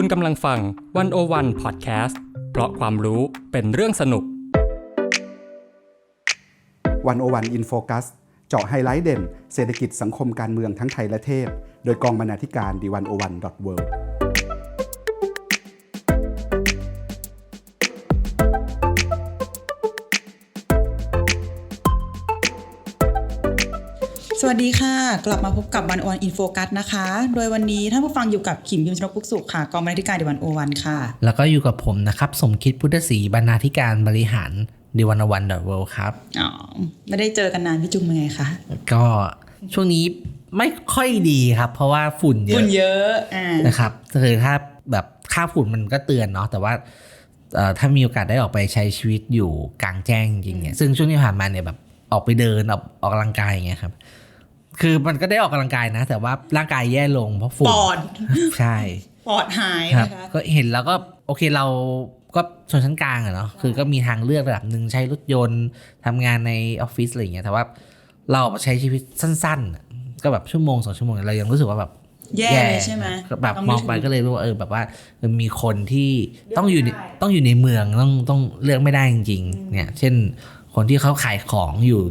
คุณกำลังฟังวันโอวันพอดแคสต์เพราะความรู้เป็นเรื่องสนุกวันโอวันอินโฟคัสเจาะไฮไลท์เด่น เศรษฐกิจสังคมการเมืองทั้งไทยและเทศ โดยกองบรรณาธิการดีวันโอวันดอทเวิ วัสดีค่ะ กลับมาพบกับวันออนอินโฟกัสนะคะ โดยวันนี้ท่านผู้ฟังอยู่กับขิมพิมพ์ชนกพุกสุขค่ะกองบรรณาธิการดีวันโอวันค่ะ แล้วก็อยู่กับผมนะครับ สมคิดพุทธศรีบรรณาธิการบริหารดีวันวันดอทเวครับอ๋อไม่ได้เจอกันนานพี่จุงเป็นไงคะก็ช่วงนี้ไม่ค่อยดีครับ เพราะว่าฝุ่นเยฝุ่อะนเยอะอ่านะครับคือถ้าแบบค่าฝุ่นมันก็เตือนเนาะแต่ว่าเอ่อถ้ามีโอกาสได้ออกไปใช้ชีวิตอยู่กลางแจ้งจริงๆเนี่ยซึ่งช่วงที่ผ่านมาเนี่ยแบบออกไปเดินออกออกกำลังกายอย่างเงี้ยครับ คือมันก็ได้ออกกำลังกายนะ แต่ว่าร่างกายแย่ลงเพราะฝุ่นปอดใช่ปอดหายครับนะคะก็เห็นแล้วก็โอเคเราก็ชนชั้นกลางอะเนาะคือก็มีทางเลือกระดับหนึ่งใช้รถยนต์ทำงานในออฟฟิศอะไรอย่างเงี้ยแต่ว่าเราใช้ชีวิตสั้นๆอะก็แบบชั่วโมงสองชั่วโมงเรายังรู้สึกว่าแบบแย่เลยใช่ไหมก็แบบต้มองไปนึถึก็เลยรู้ว่าเออแบบว่าเออมีคนที่ต้องอยู่ในต้องอยู่ในเมืองต้องต้องเลือกไม่ได้จริง ๆ เนี่ย เช่นคนที่เขาขายของอยู่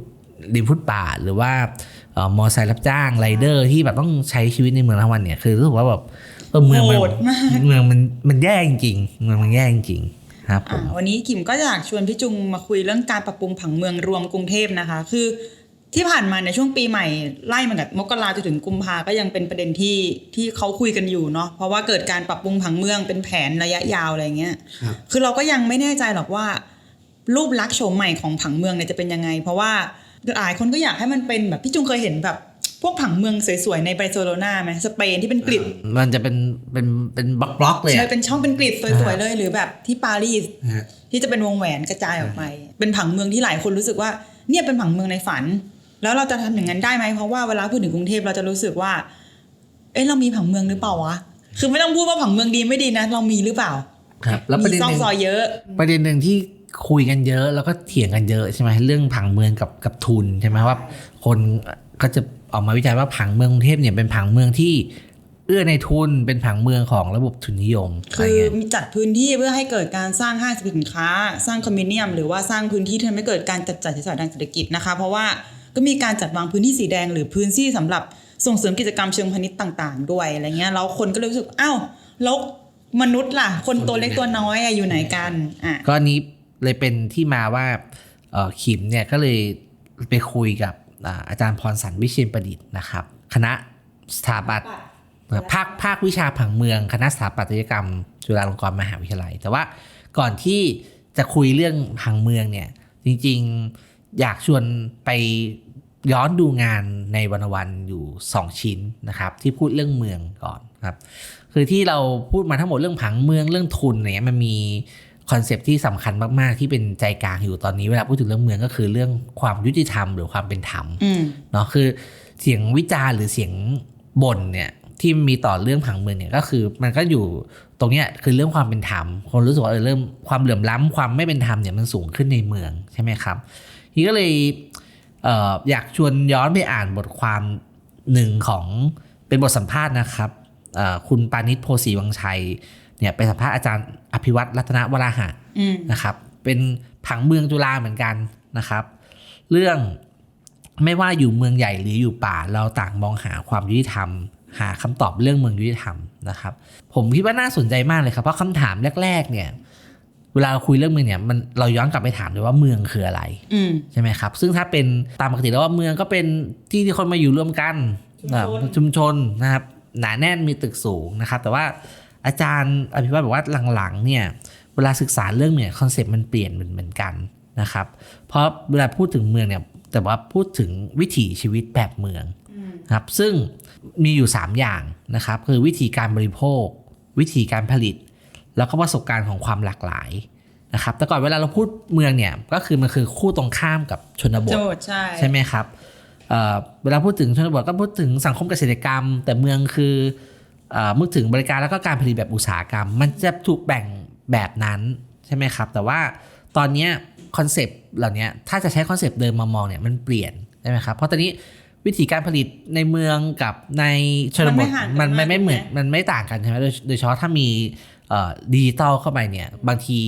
ริมฟุตบาทหรือว่าเอ่อ มอไซค์รับจ้างไรเดอร์ที่แบบต้องใช้ชีวิตในเมืองทั้งวันเนี่ยคือรู้สึกว่าแบบเออเมืองมันโหดมากเมืองมันมันแย่จริงๆเมืองมันแย่จริงๆครับผอ่ามวันนี้ขิมก็อยากชวนพี่จุงมาคุยเรื่องการปรับปรุงผังเมืองรวมกรุงเทพนะคะ คือที่ผ่านมาในช่วงปีใหม่ไล่มากับมกราจนถึงกุมภาก็ยังเป็นประเด็นที่ที่เขาคุยกันอยู่เนาะเพราะว่าเกิดการปรับปรุงผังเมืองเป็นแผนระยะยาวอะไรเงี้ย คือเราก็ยังไม่แน่ใจหรอกว่า รูปลักษณ์โฉมใหม่ของผังเมืองเนี่ยจะเป็นยังไง เพราะว่า หลายคนก็อยากให้มันเป็นแบบพี่จุงเคยเห็นแบบพวกผังเมืองสวยๆในบาร์เซโลนาไหมสเปนที่เป็นกริดมันจะเป็นเป็นเป็นบล็อกบล็อกๆเลยใช่อะเป็นช่องเป็นกริดสวยๆเลยหรือแบบที่ปารีสฮะที่จะเป็นวงแหวนกระจายออกไป เป็นผังเมืองที่หลายคนรู้สึกว่าเนี่ยเป็นผังเมืองในฝัน แล้วเราจะทำอย่างนั้นได้ไหมเพราะว่าเวลาพูดถึงกรุงเทพเราจะรู้สึกว่า เอ๊ะเรามีผังเมืองหรือเปล่าวะคือไม่ต้องพูดว่าผังเมืองดีไม่ดีนะ เรามีหรือเปล่า ครับ แล้วประมีเด็นซอกหนึ่งซอยเยอะประเด็นหนึ่งที่ คุยกันเยอะ แล้วก็เถียงกันเยอะใช่ไหมเรื่องผังเมืองกับกับทุนใช่ไหมว่า คนก็จะออกมาวิจัยว่าผังเมืองกรุงเทพเนี่ยเป็นผังเมืองที่เอื้อในทุนเป็นผังเมืองของระบบทุนนิยมอะไรคือเงี้ยมีจัดพื้นที่เพื่อให้เกิดการสร้างห้างสรรพสินค้า สร้างคอมมิเนียม หรือว่าสร้างพื้นที่ที่ทำให้เกิดการจัดจ่ายใช้สอยทางเศรษฐกิจนะคะ เพราะว่าก็มีการจัดวางพื้นที่สีแดงหรือพื้นที่สำหรับส่งเสริมกิจกรรมเชิงพาณิชย์ต่าง ๆ ด้วยอะไรเงี้ยแล้วคนก็เลยรู้สึกอ้าวแล้วมนุษย์ล่ะ คนตัวเล็กตัวน้อยอะอยู่ไหนกันอะก็อันนี้ เลยเป็นที่มาว่าเอ่อขิมเนี่ยก็เลยไปคุยกับอ่าอาจารย์พรสันวิเชียนประดิษฐ์นะครับ คณะสถาปัตย์ภาคภาควิชาผังเมือง คณะสถาปัตยกรรม จุฬาลงกรณ์มหาวิทยาลัย แต่ว่าก่อนที่จะคุยเรื่องผังเมืองเนี่ย จริงๆอยากชวนไปย้อนดูงานในวรรณวันอยู่ 2 ชิ้นนะครับ ที่พูดเรื่องเมืองก่อนครับ คือที่เราพูดมาทั้งหมดเรื่องผังเมืองเรื่องทุนอะไรเงี้ยมันมี คอนเซปต์ที่สำคัญมาก ๆ ที่เป็นใจกลางอยู่ตอนนี้เวลาพูดถึงเรื่องเมืองก็คือเรื่องความยุติธรรมหรือความเป็นธรรมอืมเนาะคือเสียงวิจารณ์หรือเสียงบ่นเนี่ยที่มีต่อเรื่องผังเมืองเนี่ยก็คือมันก็อยู่ตรงเนี้ยคือเรื่องความเป็นธรรมคนรู้สึกว่าเออเริ่มความเหลื่อมล้ำความไม่เป็นธรรมเนี่ยมันสูงขึ้นในเมืองใช่ไหมครับทีก็เลยเอ่ออยากชวนย้อนไปอ่านบทความหนึ่งของเป็นบทสัมภาษณ์นะครับเอ่อคุณปานิชโพสีวังชัย เนี่ยไปสัมภาษณ์อาจารย์อภิวัตรรัตนวราหะอืมนะครับ เป็นผังเมืองจุฬาเหมือนกันนะครับ เรื่องไม่ว่าอยู่เมืองใหญ่หรืออยู่ป่า เราต่างมองหาความยุติธรรม หาคำตอบเรื่องเมืองยุติธรรมนะครับ ผมคิดว่าน่าสนใจมากเลยครับ เพราะคำถามแรก ๆ เนี่ย เวลาเราคุยเรื่องเมืองเนี่ยมันเราย้อนกลับไปถามเลยว่าเมืองคืออะไรอืมใช่ไหมครับ ซึ่งถ้าเป็นตามปกติแล้วว่าเมืองก็เป็นที่ที่คนมาอยู่ร่วมกันชุมชนแบบชุมชนนะครับหนาแน่นมีตึกสูงนะครับ แต่ว่า อาจารย์อภิวัตบอกว่าหลังๆเนี่ยเวลาศึกษาเรื่องเนี่ยคอนเซปต์มันเปลี่ยนเหมือนกันนะครับ เพราะเวลาพูดถึงเมืองเนี่ยแต่ว่าพูดถึงวิถีชีวิตแบบเมืองนะครับซึ่งมีอยู่ 3 อย่างนะครับคือวิธีการบริโภค วิธีการผลิต แล้วก็ประสบการณ์ของความหลากหลายนะครับแต่ก่อนเวลาเราพูดเมืองเนี่ยก็คือมันคือคู่ตรงข้ามกับชนบทโจทย์ใช่ใช่ไหมครับเอ่อเวลาพูดถึงชนบทก็พูดถึงสังคมเกษตรกรรม แต่เมืองคือ เอ่อพูดถึงบริการแล้วก็การผลิตแบบอุตสาหกรรม มันจะถูกแบ่งแบบนั้นใช่ไหมครับ แต่ว่าตอนเนี้คอนเซปต์เหล่านี้ถ้าจะใช้คอนเซปต์เดิมมามองเนี่ยมันเปลี่ยนใช่ไหมครับ เพราะตอนนี้ววิธีการผลิตในเมืองกับในชนบทมัมันนไม่ห่างกันมากไม่ไม่เหมือนใช่ไหมมันไม่ต่างกันใช่ไหมโดยโดยเฉพาะถ้ามีเอ่อดิจิตอลเข้าไปเนี่ยบางที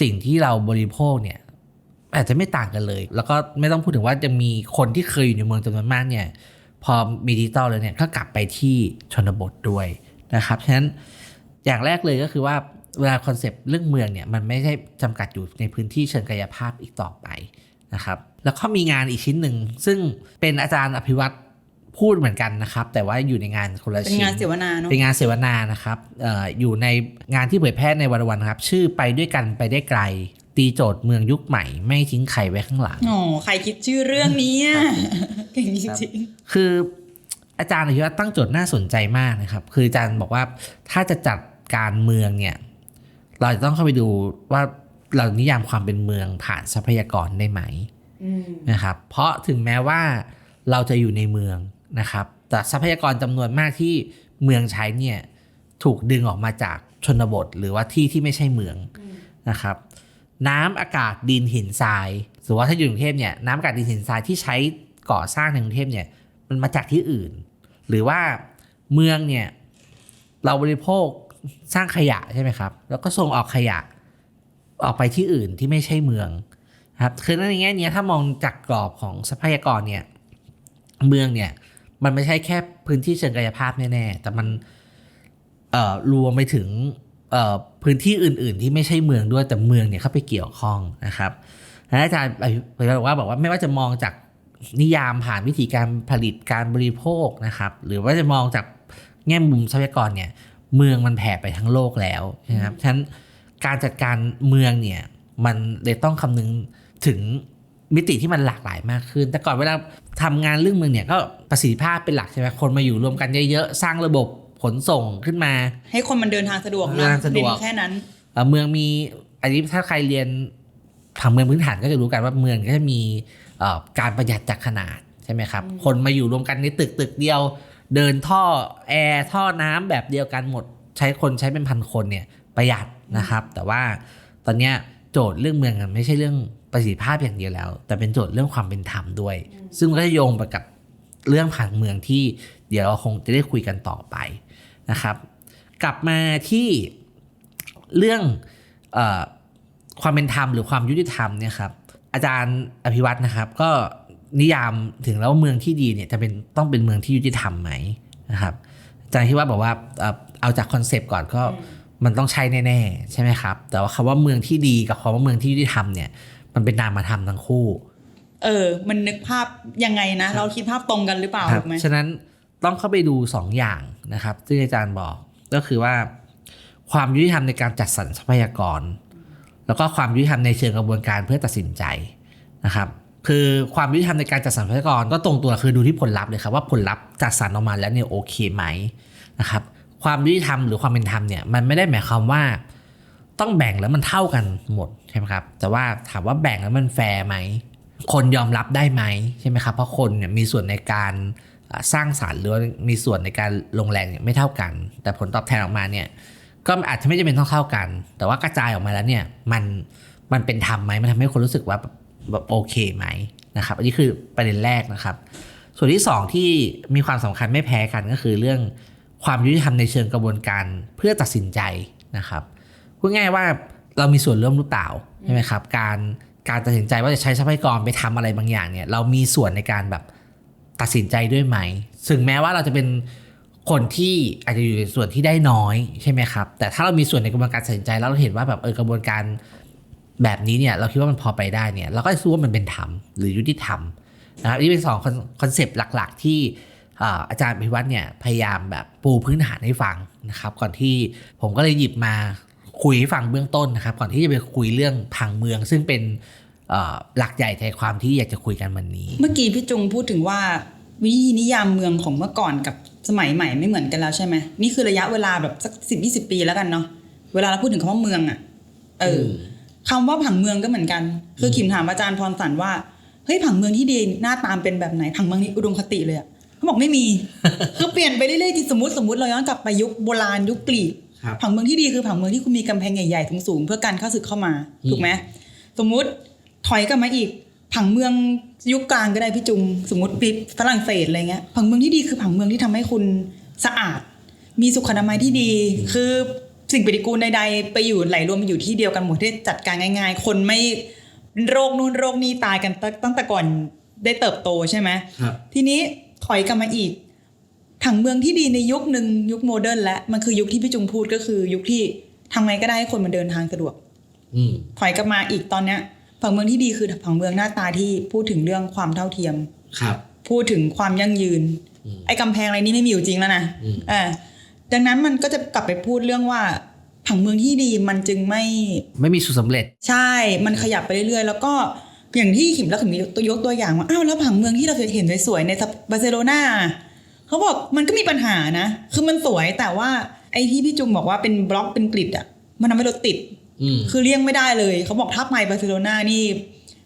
สิ่งที่เราบริโภคเนี่ยอาจจะไม่ต่างกันเลย แล้วก็ไม่ต้องพูดถึงว่าจะมีคนที่เคยอยู่ในเมืองจำนวนมากเนี่ย พอมีดิจิตอลแล้วเนี่ยก็กลับไปที่ชนบทด้วยนะครับฉะนั้นอย่างแรกเลยก็คือว่าเวลาคอนเซปต์เรื่องเมืองเนี่ยมันไม่ได้จำกัดอยู่ในพื้นที่เชิงกายภาพอีกต่อไปนะครับแล้วก็มีงานอีกชิ้นหนึ่ง ซึ่งเป็นอาจารย์อภิวัตรพูดเหมือนกันนะครับ แต่ว่าอยู่ในงานคนละเป็นชิ้นงานเสวนาเนาะเป็นงานเสวนานะครับเอออยู่ในงานที่เผยแพร่ในวันวันครับ ชื่อไปด้วยกันไปได้ไกล ตีโจทย์เมืองยุคใหม่ ไม่ทิ้งใครไว้ข้างหลังอ๋อใครคิดชื่อเรื่องนี้อะเก่งจริงคืออาจารย์อภิวัตตั้งโจทย์น่าสนใจมากนะครับ คืออาจารย์บอกว่าถ้าจะจัดการเมืองเนี่ย เราจะต้องเข้าไปดูว่าเรานิยามความเป็นเมืองผ่านทรัพยากรได้ไหมๆอืมนะครับ เพราะถึงแม้ว่าเราจะอยู่ในเมืองนะครับ แต่ทรัพยากรจำนวนมากที่เมืองใช้เนี่ยถูกดึงออกมาจากชนบท หรือว่าที่ที่ไม่ใช่เมืองนะครับ น้ำอากาศดินหินทรายหรือว่าถ้าอยู่กรุงเทพเนี่ยน้ำอากาศดินหินทรายที่ใช้ก่อสร้างในกรุงเทพเนี่ยมันมาจากที่อื่น หรือว่าเมืองเนี่ยเราบริโภคสร้างขยะใช่ไหมครับ แล้วก็ส่งออกขยะออกไปที่อื่นที่ไม่ใช่เมืองครับคือในแง่นี้ถ้ามองจากกรอบของทรัพยากรเนี่ยเมืองเนี่ยมันไม่ใช่แค่พื้นที่เชิงกายภาพแน่ๆแต่มันเอ่อรวมไปถึง พื้นที่อื่น ๆ ที่ไม่ใช่เมืองด้วยแต่เมืองเนี่ยเข้าไปเกี่ยวข้องนะครับอาจารย์บอกว่าบอกว่าไม่ว่าจะมองจากนิยามผ่านวิธีการผลิตการบริโภคนะครับ หรือว่าจะมองจากแง่มุมทรัพยากรเนี่ย เมืองมันแผ่ไปทั้งโลกแล้วนะครับฉะนั้นการจัดการเมืองเนี่ยมันเลยต้องคำนึงถึงมิติที่มันหลากหลายมากขึ้น แต่ก่อนเวลาทำงานเรื่องเมืองเนี่ยก็ประสิทธิภาพเป็นหลักใช่ไหมคนมาอยู่รวมกันเยอะๆ สร้างระบบ ขนส่งขึ้นมา ให้คนมันเดินทางสะดวกเดินทางสะดวกเน้นแค่นั้นเอ่อเมืองมีอันนี้ถ้าใครเรียนผังเมืองพื้นฐานก็จะรู้กันว่าเมืองก็จะมีเอ่อการประหยัดจากขนาดใช่ไหมครับ คนมาอยู่รวมกันในตึกตึกเดียว เดินท่อแอร์ท่อน้ำแบบเดียวกันหมดใช้คนใช้เป็นพันคนเนี่ยประหยัดนะครับ แต่ว่าตอนเนี้ยโจทย์เรื่องเมืองมันไม่ใช่เรื่องประสิทธิภาพอย่างเดียวแล้ว แต่เป็นโจทย์เรื่องความเป็นธรรมด้วย ซึ่งมันก็จะโยงไปกับเรื่องผังเมืองที่เดี๋ยวเราคงจะได้คุยกันต่อไป นะครับ กลับมาที่เรื่องเออความเป็นธรรมหรือความยุติธรรมเนี่ยครับอาจารย์อภิวัตนะครับ ก็นิยามถึงแล้วว่าเมืองที่ดีเนี่ยจะเป็นต้องเป็นเมืองที่ยุติธรรมไหมนะครับอาจารย์ที่ว่าบอกว่าเอ่อเอาจากคอนเซปต์ก่อนก็มันต้องใช่แน่ๆใช่ไหมครับ แต่ว่าคำว่าเมืองที่ดีกับคำว่าเมืองที่ยุติธรรมเนี่ยมันเป็นนามธรรมทั้งคู่ เออ มันนึกภาพยังไงนะ เราคิดภาพตรงกันหรือเปล่าครัถูกไหมฉะนั้น ต้องเข้าไปดู 2 อย่างนะครับ ที่อาจารย์บอกก็คือว่า ความยุติธรรมในการจัดสรรทรัพยากร แล้วก็ความยุติธรรมในเชิงกระบวนการเพื่อตัดสินใจนะครับคือความยุติธรรมในการจัดสรรทรัพยากรก็ตรงตัวคือดูที่ผลลัพธ์เลยครับว่าผลลัพธ์จัดสรรออกมาแล้วเนี่ยโอเคไหมนะครับความยุติธรรมหรือความเป็นธรรมเนี่ยมันไม่ได้หมายความว่า ต้องแบ่งแล้วมันเท่ากันหมดใช่ไหมครับแต่ว่าถามว่าแบ่งแล้วมันแฟร์ไหมคนยอมรับได้ไหมใช่ไหมครับเพราะคนเนี่ยมีส่วนในการ สร้างสารรค์หรือมีส่วนในการลงแรงเนี่ยไม่เท่ากัน แต่ผลตอบแทนออกมาเนี่ยก็อาจจะไม่จำเป็นต้องเท่ากัน แต่ว่ากระจายออกมาแล้วเนี่ยมันมันเป็นธรรมไหมมันทำให้คนรู้สึกว่าแบบโอเคไหมนะครับ อันนี้คือประเด็นแรกนะครับ ส่วนที่สองที่มีความสำคัญไม่แพ้กันก็คือเรื่องความยุติธรรมในเชิงกระบวนการเพื่อตัดสินใจนะครับพูดง่ายว่าเรามีส่วนร่วมหรือเปล่าใช่ไหมครับ การการตัดสินใจว่าจะใช้ทรัพยากรไปทำอะไรบางอย่างเนี่ย เรามีส่วนในการแบบ ตัดสินใจด้วยไหมถึงแม้ว่าเราจะเป็นคนที่อาจจะอยู่ในส่วนที่ได้น้อยใช่ไหมครับ แต่ถ้าเรามีส่วนในกระบวนการตัดสินใจแล้วเราเห็นว่าแบบเออกระบวนการแบบนี้เนี่ยเราคิดว่ามันพอไปได้เนี่ยเราก็จะรู้ว่ามันเป็นธรรมหรือยุติธรรมนะครับนี่เป็นสองคอนเซปต์หลัก ๆ ที่อาจารย์พิวัตรเนี่ยพยายามแบบปูพื้นฐานให้ฟังนะครับ ก่อนที่ผมก็เลยหยิบมาคุยให้ฟังเบื้องต้นนะครับ ก่อนที่จะไปคุยเรื่องผังเมือง ซึ่งเป็น หลักใหญ่ใจความที่อยากจะคุยกันวันนี้ เมื่อกี้พี่จุงพูดถึงว่า วิธีนิยามเมืองของเมื่อก่อนกับสมัยใหม่ไม่เหมือนกันแล้วใช่ไหมนี่คือระยะเวลาแบบสักสิบยี่สิบปีแล้วกันเนาะเวลาเราพูดถึงคำว่าเมืองอะเอออคำว่าผังเมืองก็เหมือนกัน คือขิมถามอาจารย์พรสันว่าเฮ้ยผังเมืองที่ดีหน้าตามเป็นแบบไหนผังเมืองนี้อุดมคติเลยอะเขาบอกไม่มีคือเปลี่ยนไปเรื่อยๆที่สมมติสมมติเราย้อนกลับไปยุคโบราณยุคกรีกครับผังเมืองที่ดีคือผังเมืองที่คุณมีกำแพงใหญ่ๆสูงๆเพื่อการเข้าศึกเข้ามาถูกไหมสมมุติ ถอยกลับมาอีก ผังเมืองยุคกลางก็ได้พี่จุง สมมติปีฝรั่งเศสอะไรเงี้ยผังเมืองที่ดีคือผังเมืองที่ทำให้คุณสะอาด มีสุขอนามัยที่ดี คือสิ่งปฏิกูลใดๆไปอยู่ไหลรวมไปอยู่ที่เดียวกันหมดที่จัดการง่าย ๆ คนไม่โรคนู่นโรคนี้ตายกันตั้งตั้งแต่ก่อนได้เติบโตใช่ไหมครับทีนี้ถอยกลับมาอีกผังเมืองที่ดีในยุคหนึ่งยุคโมเดิร์นและมันคือยุคที่พี่จุงพูดก็คือ ยุคที่ทำไงก็ได้ให้คนมาเดินทางสะดวกอืมถอยกลับมาอีกตอนเนี้ย ผังเมืองที่ดีคือผังเมืองหน้าตาที่พูดถึงเรื่องความเท่าเทียมครับ พูดถึงความยั่งยืนอืมไอ้กำแพงอะไรนี่ไม่มีอยู่จริงแล้วนะอืมอ่าดังนั้นมันก็จะกลับไปพูดเรื่องว่าผังเมืองที่ดีมันจึงไม่ไม่มีสูตรสำเร็จ ใช่มันขยับไปเรื่อยๆ แล้วก็อย่างที่ขิมแล้วขิมมีตัวยกตัวอย่างว่าอ้าวแล้วผังเมืองที่เราเคยเห็นสวยๆในบาร์เซโลนาเขาบอกมันก็มีปัญหานะ คือมันสวยแต่ว่าไอ้ที่พี่จุงบอกว่าเป็นบล็อกเป็นกริดอะมันทำให้รถติดอืม คือเลี่ยงไม่ได้เลย เขาบอกถ้าไปบาร์เซโลนานี่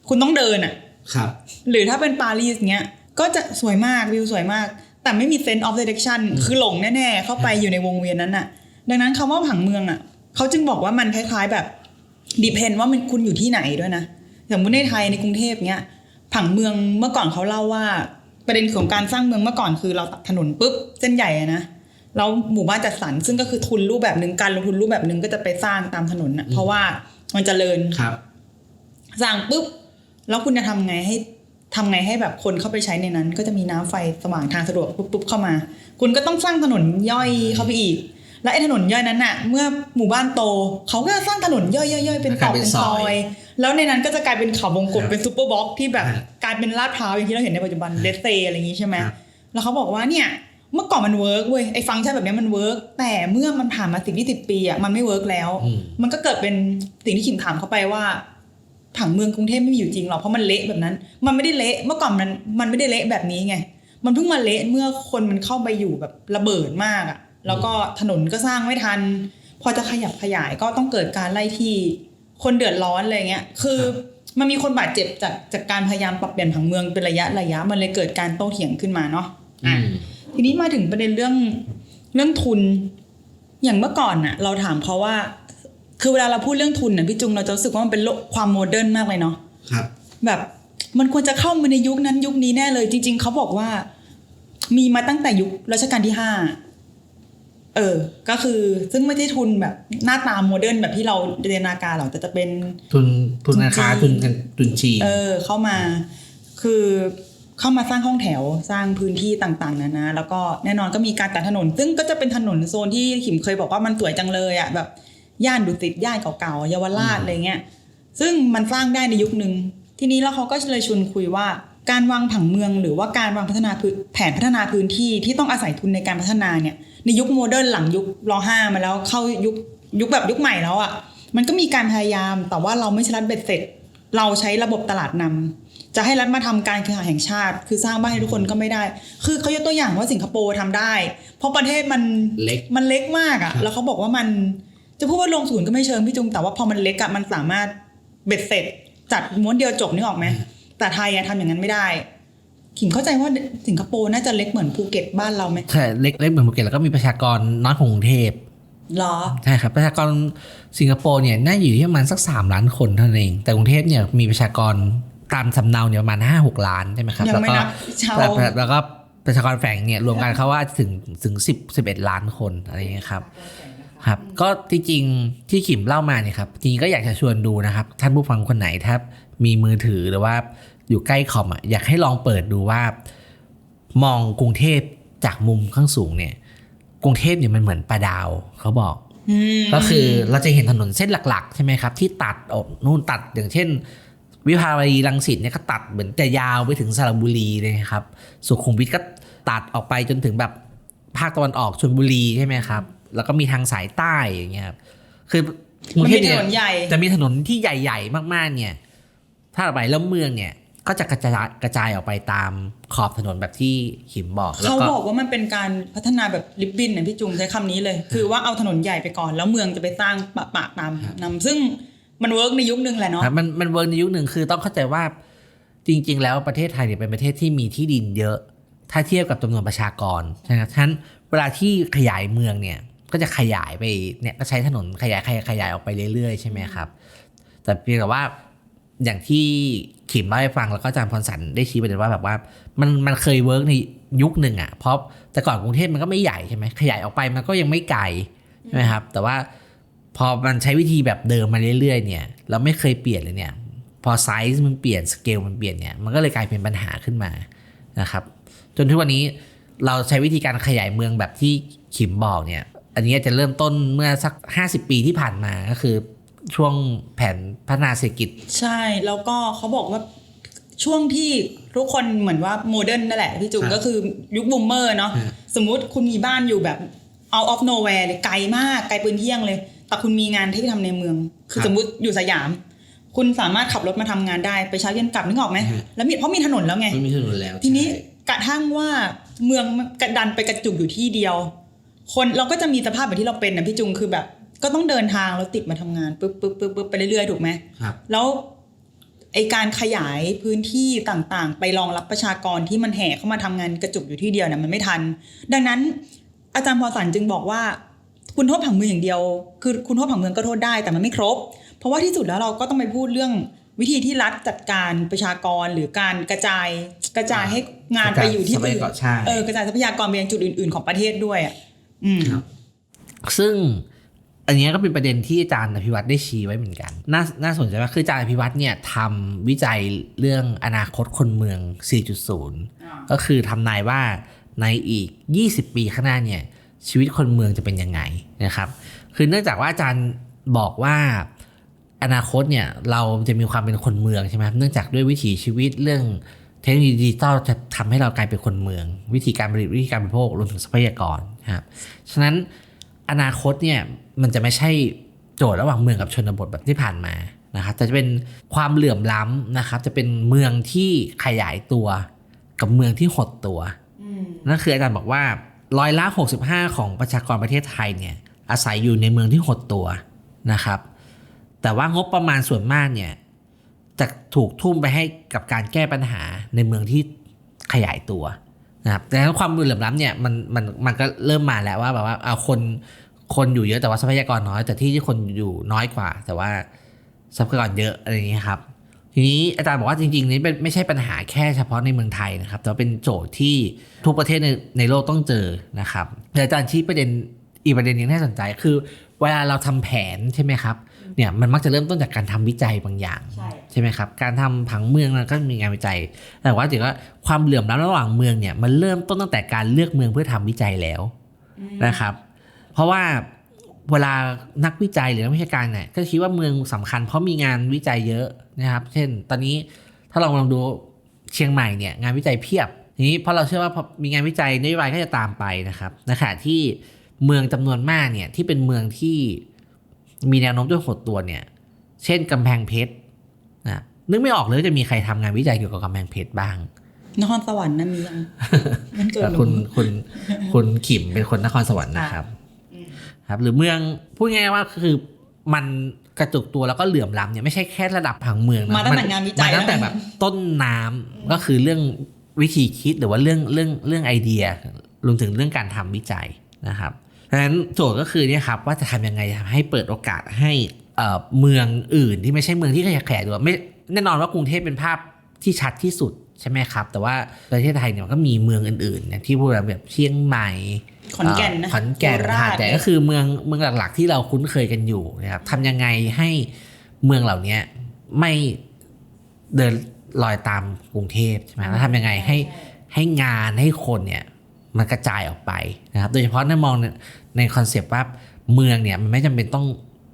คุณต้องเดินอะ ครับ หรือถ้าเป็นปารีสเงี้ย ก็จะสวยมากวิวสวยมาก แต่ไม่มี sense of direction คือหลงแน่ๆ เข้าไปอยู่ในวงเวียนนั้นน่ะ ดังนั้นคำว่าผังเมืองอะ เขาจึงบอกว่ามันคล้ายๆแบบ depend ว่ามันคุณอยู่ที่ไหนด้วยนะอย่างมุติในไทยในกรุงเทพเงี้ย ผังเมืองเมื่อก่อนเขาเล่าว่า ประเด็นของการสร้างเมืองเมื่อก่อนคือเราตัดถนนปุ๊บเส้นใหญ่อะนะ แล้วหมู่บ้านจัดสรรซึ่งก็คือทุนรูปแบบหนึ่งการลงทุนรูปแบบหนึ่งก็จะไปสร้างตามถนนน่ะ เพราะว่ามันจเจริญครับสั่งปุ๊บแล้วคุณจะทำไงให้ทำไงให้แบบคนเข้าไปใช้ในนั้น ก็จะมีน้ำไฟสว่างทางสะดวกปุ๊บปุ๊บเข้ามา คุณก็ต้องสร้างถนนย่อยเข้าไปอีก และไอ้ถนนย่อยนั้นน่ะ เมื่อหมู่บ้านโต เขาก็จะสร้างถนนย่อยๆย่อยๆเป็นตอกกลายเป็นเป็นซซออยยแล้วในนั้นก็จะกลายเป็นเขาวงกตครับเป็นซูเปอร์บล็อกที่แบบฮะกลายเป็นลาดพร้าวอย่างที่เราเห็นในปัจจุบันเดสเซอะไรอย่างนี้ใช่ไหมครับแล้วเขาบอกว่าเนี่ย เมื่อก่อนมันเวิร์กเว้ยไอ้ฟังก์ชันแบบเนี้ยมันเวิร์กแต่เมื่อมันผ่านมาสิบยี่สิบปีอะมันไม่เวิร์กแล้วอืมมันก็เกิดเป็นสิ่งที่ขิมถามเข้าไปว่าผังเมืองกรุงเทพไม่มีอยู่จริงหรอกเพราะมันเละแบบนั้น มันไม่ได้เละเมื่อก่อนมันมันไม่ได้เละแบบนี้ไง มันเพิ่งมาเละเมื่อคนมันเข้าไปอยู่แบบระเบิดมากอะ่ะ แล้วก็ถนนก็สร้างไม่ทัน พอจะขยับขยายก็ต้องเกิดการไล่ที่คนเดือดร้อนอะไรเงี้ย คือมันมีคนบาดเจ็บจากจากการพยายามปรับเปลี่ยนผังเมืองเป็นระยะระยะ มันเลยเกิดการโต้เถียงขึ้นมาเนาะอือะม ทีนี้มาถึงประเด็นเรื่องเรื่องทุน อย่างเมื่อก่อนน่ะ เราถามเขาว่า คือเวลาเราพูดเรื่องทุนน่ะพี่จุงเราจะรู้สึกว่ามันเป็นโลกความโมเดิร์นมากเลยเนาะครับ แบบมันควรจะเข้ามาในยุคนั้นยุคนี้แน่เลย จริง ๆเขาบอกว่า มีมาตั้งแต่ยุครัชกาลที่ห้าเออ ก็คือซึ่งไม่ใช่ทุนแบบหน้าตาโมเดิร์นแบบที่เราเรียนนาการหรอกแต่จะเป็นทุนทุนราคาทุทุนนจีนทุนจีนเออ เข้ามา คือ เข้ามาสร้างห้องแถวสร้างพื้นที่ต่างๆนานาแล้วก็แน่นอนก็มีการตัดถนน ซึ่งก็จะเป็นถนนโซนที่ขิมเคยบอกว่ามันสวยจังเลยอะแบบย่านดุสิตย่านเก่าๆเยาวราชอะไรเงี้ยซึ่งมันสร้างได้ในยุคหนึ่งทีนี้แล้วเขาก็เลยชวนคุยว่าการวางผังเมืองหรือว่าการวางพัฒนาพื้นแผนพัฒนาพื้นที่ที่ต้องอาศัยทุนในการพัฒนาเนี่ยในยุคโมเดิร์นหลังยุครห้ามาแล้วเข้ายุคยุคแบบยุคใหม่แล้วอะมันก็มีการพยายามแต่ว่าเราไม่ใช่รัฐเบ็ดเสร็จ เราใช้ระบบตลาดนำ จะให้รัฐมาทำการเคหะแห่งชาติ คือสร้างบ้านให้ทุกคนก็ไม่ได้ คือเขายกตัวอย่างว่าสิงคโปร์ทำได้ เพราะประเทศมันเล็กมันเล็กมากครัอะ่ะบแล้วเขาบอกว่ามันจะพูดว่าลงศูนย์ก็ไม่เชิงพี่จุงแต่ว่าพอมันเล็กอะ่ะมันสามารถเบ็ดเสร็จ จัดม้วนเดียวจบนึกออกไหมแต่ไทยอะทำอย่างนั้นไม่ได้ขิมเข้าใจว่าสิงคโปร์น่าจะเล็กเหมือนภูเก็ตบ้านเราไหมใช่เล็กเล็กเหมือนภูเก็ตแล้วก็มีประชากรน้อยของกรุงเทพหรอใช่ครับประชากรสิงคโปร์เนี่ยน่าอยู่ที่ประมาณสักสามล้านคนเท่านั้นเองแต่กรุงเทพเนี่ยมีประชากร ตามสำเนาเนี่ยประมาณห้าหกล้านใช่ไหมครับยังแล้วไม่ก็นับชาวแล้วแล้วก็ประชากรแฝงเนี่ยรวมกันเขาว่าถึงถึงสิบสิบเอ็ดล้านคนอะไรอย่างเงี้ยครับครับ ก็จริงๆที่ขิมเล่ามาเนี่ยครับจริงๆก็อยากจะชวนดูนะครับ ท่านผู้ฟังคนไหนถ้ามีมือถือหรือว่าอยู่ใกล้คอมอะอยากให้ลองเปิดดูว่า มองกรุงเทพจากมุมข้างสูงเนี่ย กรุงเทพเนี่ยมันเหมือนปลาดาวเขาบอกอืมก็คือเราจะเห็นถนนเส้นหลัก ๆ ใช่ไหมครับ ที่ตัดออกนู่นตัดอย่างเช่น วิภาวดีรังสิตเนี่ยก็ตัดเหมือนจะยาวไปถึงสระบุรีเลยครับ สุขุมวิทก็ตัดออกไปจนถึงแบบภาคตะวันออกชลบุรีใช่ไหมครับ แล้วก็มีทางสายใต้อย่างเงี้ยครับคือกรุงมันเทมีพถเนี่ยนนใหญ่จะมีถนนที่ใหญ่ ๆ มากๆ เนี่ย ถ้าไปแล้วเมืองเนี่ยก็จะกระจายกระจายออกไปตามขอบถนนแบบที่ขิมบอกแล้วเขาก็บอกว่ามันเป็นการพัฒนาแบบริบบิ้นนะพี่จุงใช้คำนี้เลย คือว่าเอาถนนใหญ่ไปก่อนแล้วเมืองจะไปสร้างปะปะตามนำซึ่ง มันเวิร์กในยุคหนึ่งแหละเนาะมันมันเวิร์กในยุคหนึ่งคือต้องเข้าใจว่าจริง ๆ แล้วประเทศไทยเนี่ยเป็นประเทศที่มีที่ดินเยอะ ถ้าเทียบกับจำนวนประชากรใช่ไหมฉะนั้นเวลาที่ขยายเมืองเนี่ยก็จะขยายไปเนี่ยก็ใช้ถนนขยายขยายขยายออกไปเรื่อยๆใช่ไหมครับ แต่เพียงแต่ว่าอย่างที่ขิมเล่าให้ฟังแล้วก็อาจารย์พรสันได้ชี้ประเด็นว่าแบบว่ามันมันเคยเวิร์กในยุคหนึ่งอะ่ะเพราะแต่ก่อนกรุงเทพมันก็ไม่ใหญ่ใช่ไหมขยายออกไปมันก็ยังไม่ไกลใช่ไหมครับแต่ว่า พอมันใช้วิธีแบบเดิมมาเรื่อยๆเนี่ยเราไม่เคยเปลี่ยนเลยเนี่ยพอไซส์มันเปลี่ยนสเกลมันเปลี่ยนเนี่ยมันก็เลยกลายเป็นปัญหาขึ้นมานะครับ จนทุกวันนี้เราใช้วิธีการขยายเมืองแบบที่ขิมบอกเนี่ย อันนี้จะเริ่มต้นเมื่อสัก 50 ปีที่ผ่านมาก็คือช่วงแผนพัฒนาเศรษฐกิจ ใช่แล้วก็เขาบอกว่าช่วงที่ทุกคนเหมือนว่าโมเดิร์นนั่นแหละพี่จุงครับก็คือยุคบูมเมอร์เนาะฮะสมมุติคุณมีบ้านอยู่แบบ out of nowhere เลยไกลมากไกลปืนเที่ยงเลย แต่คุณมีงานที่ทำในเมือง คือสมมุติอยู่สยาม คุณสามารถขับรถมาทำงานได้ไปเช้าเย็นกลับนึกออกไหมแล้วมีเพราะมีถนนแล้วไงไม่มีถนนแล้ว ทีนี้กระทั่งว่าเมืองมันกระดันไปกระจุกอยู่ที่เดียว คนเราก็จะมีสภาพแบบที่เราเป็นนะพี่จุงคือแบบ ก็ต้องเดินทางแล้วติดมาทำงานปุ๊บปุ๊บปุ๊บปุ๊บไปเรื่อยๆถูกไหมครับแล้วไอการขยายพื้นที่ต่างๆ ไปรองรับประชากรที่มันแห่เข้ามาทำงานกระจุกอยู่ที่เดียวเนี่ยมันไม่ทัน ดังนั้นอาจารย์พอสันจึงบอกว่า คุณโทษผังเมืองอย่างเดียว คือคุณโทษผังเมืองก็โทษได้แต่มันไม่ครบ เพราะว่าที่สุดแล้วเราก็ต้องไปพูดเรื่องวิธีที่รัฐจัดการประชากรหรือการกระจายกระจายให้งานไปอยู่ที่ทรัพอื่ยานกรใช่เออกระจายทรัพยากรไปยังจุดอื่น ๆของประเทศด้วยอะอืมครับซึ่งอันเนี้ยก็เป็นประเด็นที่อาจารย์อภิวัตรได้ชี้ไว้เหมือนกัน น่าน่าสนใจมากคืออาจารย์อภิวัตรเนี่ยทำวิจัยเรื่องอนาคตคนเมือง 4.0 ก็คือทำนายว่าในอีก 20 ปีข้างหน้าเนี่ย ชีวิตคนเมืองจะเป็นยังไงนะครับ คือเนื่องจากว่าอาจารย์บอกว่าอนาคตเนี่ยเราจะมีความเป็นคนเมืองใช่ไหมครับเนื่องจากด้วยวิถีชีวิตเรื่องเทคโนโลยีดิจิตอลจะทำให้เรากลายเป็นคนเมือง วิธีการผลิตวิธีการบริโภครวมถึงทรัพยากรนะครับฉะนั้นอนาคตเนี่ยมันจะไม่ใช่โจทย์ระหว่างเมืองกับชนบทแบบที่ผ่านมานะครับแต่จะเป็นความเหลื่อมล้ำนะครับ จะเป็นเมืองที่ขยายตัวกับเมืองที่หดตัวนั่นคืออาจารย์บอกว่า ร้อยละ 65 ของประชากรประเทศไทยเนี่ยอาศัยอยู่ในเมืองที่หดตัวนะครับ แต่ว่างบประมาณส่วนมากเนี่ยจะถูกทุ่มไปให้กับการแก้ปัญหาในเมืองที่ขยายตัวนะครับดังนั้นความเหลื่อมล้ำเนี่ยมันมันมันก็เริ่มมาแล้วว่าแบบว่าเอาคนคนอยู่เยอะแต่ว่าทรัพยากรน้อย แต่ที่ที่คนอยู่น้อยกว่า แต่ว่าทรัพยากรเยอะอะไรอย่างเงี้ครับ ทีนี้อาจารย์บอกว่าจริงๆ นี่เป็นไม่ใช่ปัญหาแค่เฉพาะในเมืองไทยนะครับ แต่ว่าเป็นโจทย์ที่ทุกประเทศในในโลกต้องเจอนะครับแต่อาจารย์ชี้ประเด็นอีกประเด็นหนึงที่น่าสนใจคือ เวลาเราทำแผนใช่ไหมครับเนี่ยมันมักจะเริ่มต้นจากการทำวิจัยบางอย่างใช่ใช่ไหมครับการทำผังเมืองมันก็มีงานวิจัย แต่ว่าถือว่าความเหลื่อมล้ำระหว่างเมืองเนี่ยมันเริ่มต้นตั้งแต่การเลือกเมืองเพื่อทำวิจัยแล้วนะครับ เพราะว่าเวลานักวิจัยหรือนักวิชาการเนี่ยก็คิดว่าเมืองสำคัญเพราะมีงานวิจัยเยอะ นะครับ เช่น ตอนนี้ถ้าเราลองดูเชียงใหม่เนี่ยงานวิจัยเพียบ ทีนี้เพราะเราเชื่อว่าพอมีงานวิจัยนโยบายก็จะตามไปนะครับในขณะที่เมืองจำนวนมากเนี่ยที่เป็นเมืองที่มีแนวโน้มจะหดตัวเนี่ยเช่นกำแพงเพชรนะนึกไม่ออกเลยว่าจะมีใครทำงานวิจัยเกี่ยวกับกำแพงเพชรบ้างนครสวรรค์นะมียังมันเกิดแต่หนูคุณคุณคุณขิมเป็นคนนครสวรรค์นะครับ ครับ หรือเมืองพูดง่ายๆว่าคือมัน กระจุกตัวแล้วก็เหลื่อมล้ำเนี่ยไม่ใช่แค่ระดับผังเมืองนะมาตั้งแต่งานวิจัยมาตั้งแต่แล้วแบบต้นน้ำก็คือเรื่องวิธีคิดหรือว่าเรื่องเรื่องเรื่องไอเดียรวมถึงเรื่องการทำวิจัยนะครับดังนั้นโจทย์ก็คือเนี่ยครับว่าจะทำยังไงให้เปิดโอกาสให้เอ่อเมืองอื่นที่ไม่ใช่เมืองที่ขยายตัวไม่แน่นอนว่ากรุงเทพเป็นภาพที่ชัดที่สุดใช่ไหมครับ แต่ว่าประเทศไทยเนี่ยมันก็มีเมืองอื่นๆเนี่ยที่พูดแบบเชียงใหม่ ขอนแก่นนะขอนแก่นโคราหาชดใหญ่ก็คือเมืองเมืองหลักๆ ที่เราคุ้นเคยกันอยู่นะครับทำยังไงให้เมืองเหล่านี้ไม่เดินลอยตามกรุงเทพใช่ไหมแล้วทำยังไงให้ให้งานให้คนเนี่ยมันกระจายออกไปนะครับ โดยเฉพาะถ้ามองในในคอนเซปต์ว่าเมืองเนี่ยมันไม่จำเป็นต้อง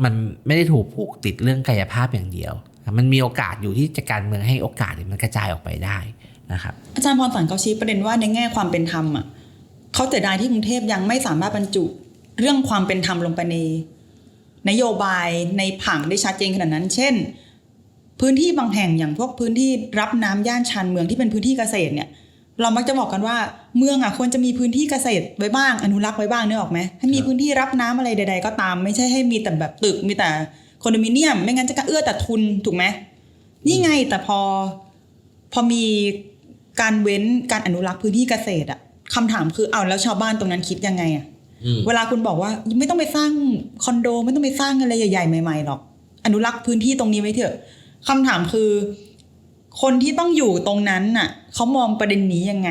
มันไม่ได้ถูกผูกติดเรื่องกายภาพอย่างเดียว มันมีโอกาสอยู่ที่จะการเมืองให้โอกาสเนี่ยมันกระจายออกไปได้นะครับอาจารย์พรสันเขาชี้ประเด็นว่าในแง่ความเป็นธรรมอะ เขาเสียดายที่กรุงเทพยังไม่สามารถบรรจุเรื่องความเป็นธรรมลงไปในนโยบายในผังได้ชัดเจนขนาดนั้น เช่น พื้นที่บางแห่งอย่างพวกพื้นที่รับน้ำย่านชานเมืองที่เป็นพื้นที่เกษตรเนี่ย เรามักจะบอกกันว่าเมืองอะควรจะมีพื้นที่เกษตรไว้บ้างอนุรักษ์ไว้บ้างเนื้อออกไหมให้มีพื้นที่รับน้ำอะไรใด ๆ ก็ตาม ไม่ใช่ให้มีแต่แบบตึกมีแต่คอนโดมิเนียม ไม่งั้นจะเอื้อแต่ทุนถูกไหมนี่ไงแต่พอพอมีการเว้นการอนุรักษ์พื้นที่เกษตรอะ คำถามคือเอาแล้วชาวบ้านตรงนั้นคิดยังไงอะอืมเวลาคุณบอกว่าไม่ต้องไปสร้างคอนโด ไม่ต้องไปสร้างอะไรใหญ่ๆใหม่ๆหรอก อนุรักษ์พื้นที่ตรงนี้ไว้เถอะคำถามคือ คนที่ต้องอยู่ตรงนั้นน่ะเขามองประเด็นนี้ยังไง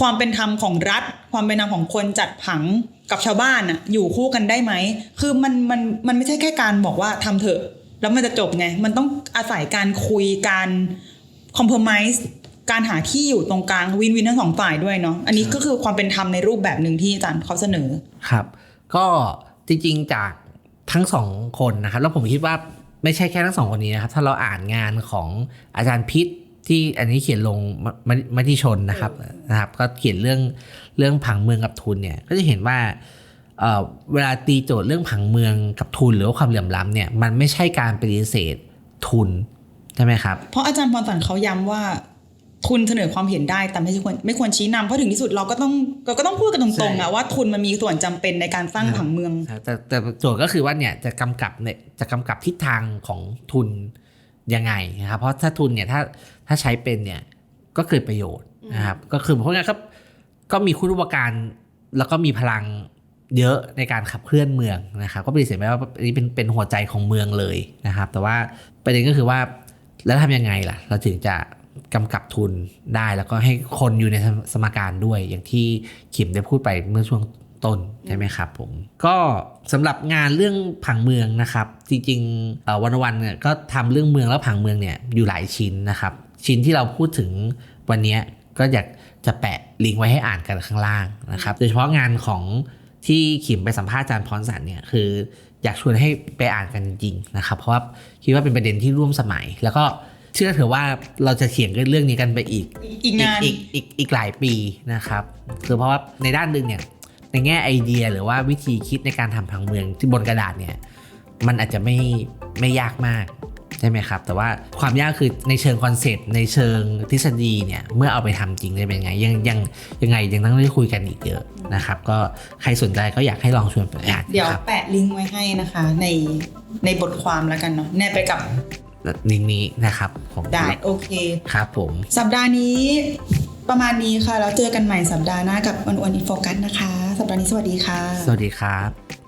ความเป็นธรรมของรัฐ ความเป็นธรรมของคนจัดผังกับชาวบ้านน่ะ อยู่คู่กันได้ไหมคือมันมันมันไม่ใช่แค่การบอกว่าทำเถอะ แล้วมันจะจบไง มันต้องอาศัยการคุยการคอมเพลมไ s ส์ การหาที่อยู่ตรงกลางวินวินทั้งสองฝ่ายด้วยเนาะอันนี้ก็คือความเป็นธรรมในรูปแบบหนึ่งที่อาจารย์เขาเสนอครับ ก็จริงๆจากทั้งสองคนนะครับแล้วผมคิดว่าไม่ใช่แค่ทั้งสองคนนี้นะครับถ้าเราอ่านงานของอาจารย์พิษที่อันนี้เขียนลงมมมติชนนะครับนะครับ ก็เขียนเรื่องเรื่องผังเมืองกับทุนเนี่ย ก็จะเห็นว่าเอ่อเวลาตีโจทย์เรื่องผังเมืองกับทุนหรือว่าความเหลื่อมล้ำเนี่ยมันไม่ใช่การปฏิเสธทุนใช่ไหมครับ เพราะอาจารย์พรสันเขาย้ำว่า ทุนเสนอความเห็นได้แต่ไม่ใช่ควรไม่ควรชี้นำเพราะถึงที่สุดเราก็ต้องเราก็ต้องพูดกันตรงๆใช่อะว่าทุนมันมีส่วนจำเป็นในการสร้างผังเมือง แต่แต่โจทย์ก็คือว่าเนี่ยจะกำกับเนี่ยจะกำกับทิศทางของทุนยังไงนะครับเพราะถ้าทุนเนี่ยถ้าถ้าใช้เป็นเนี่ยก็เกิดประโยชน์นะครับก็คือเพราะงั้นครับก็มีคุณอุปการแล้วก็มีพลังเยอะในการขับเคลื่อนเมืองนะครับก็ปฏิเสธไม่ได้ว่าอันนี้เป็นเป็นหัวใจของเมืองเลยนะครับ แต่ว่าประเด็นก็คือว่าแล้วทำยังไงล่ะ เราถึงจะ กำกับทุนได้แล้วก็ให้คนอยู่ในสมการด้วย อย่างที่ขิมได้พูดไปเมื่อช่วงต้นใช่ไหมครับผม ก็สำหรับงานเรื่องผังเมืองนะครับ จริงๆวันวันเนี่ยก็ทำเรื่องเมืองแล้วผังเมืองเนี่ยอยู่หลายชิ้นนะครับ ชิ้นที่เราพูดถึงวันนี้ก็อยากจะแปะลิงก์ไว้ให้อ่านกันข้างล่างนะครับ โดยเฉพาะงานของที่ขิมไปสัมภาษณ์อาจารย์พรสันเนี่ยคืออยากชวนให้ไปอ่านกันจริงๆนะครับ เพราะว่าคิดว่าเป็นประเด็นที่ร่วมสมัยแล้วก็ เชื่อเถอะว่าเราจะเถียงกันเรื่องนี้กันไปอีก อีกนานอีกอีกอีกหลายปีนะครับคือเพราะว่าในด้านหนึ่งเนี่ยในแง่ไอเดียหรือว่าวิธีคิดในการทำผังเมืองที่บนกระดาษเนี่ยมันอาจจะไม่ไม่ยากมากใช่ไหมครับ แต่ว่าความยากคือในเชิงคอนเซ็ปต์ในเชิงทฤษฎีเนี่ยเมื่อเอาไปทำจริงจะเป็นยังไงยังยังยังไงยังต้องได้คุยกันอีกเยอะนะครับ ก็ใครสนใจก็อยากให้ลองชวนไปอ่านเดี๋ยวครับแปะลิงก์ไว้ให้นะคะในในบทความแล้วกันเนาะแนบไปกับ ลิงก์นี้นะครับผมได้โอเคครับผม สัปดาห์นี้ประมาณนี้ค่ะ แล้วเจอกันใหม่สัปดาห์หน้ากับวันวันอินโฟกัสนะคะ สัปดาห์นี้สวัสดีค่ะ สวัสดีครับ